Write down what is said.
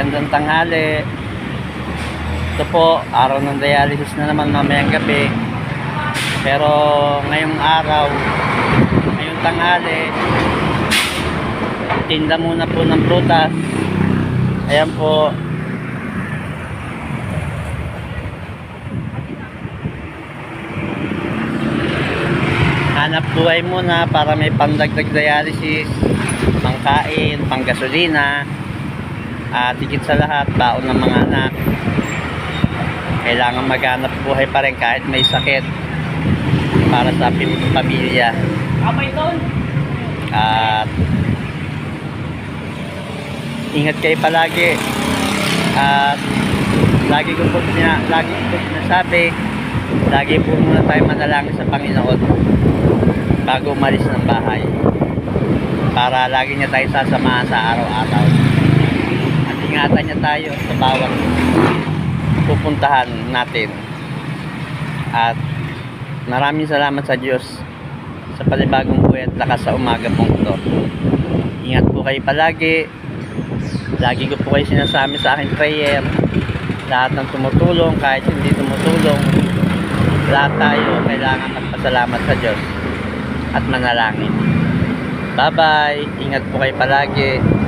magandang tanghali. Ito po, araw ng dialysis na naman mamayang gabi. Pero ngayong araw, ngayong tanghali, tinda muna po ng prutas. Ayan po. Hanap buhay muna para may pandagdag dialysis, pangkain, panggasolina, at higit sa lahat, baon ng mga anak. Kailangan maghanap buhay pa rin kahit may sakit para sa pamilya. At ingat kayo palagi. At lagi ko po sina, lagi ko sinasabi, lagi po muna tayo manalangin sa Panginoon bago umalis ng bahay. Para lagi niya tayo sasamahan sa araw-araw. At ingatan niya tayo sa bawat pupuntahan natin. At maraming salamat sa Diyos sa panibagong buhay at lakas sa umaga pong ito. Ingat po kayo palagi. Lagi ko po kayo sinasami sa aking prayer. Lahat ng tumutulong, kahit hindi tumutulong, lahat tayo kailangan magpasalamat sa Diyos at manalangin. Bye-bye. Ingat po kayo palagi.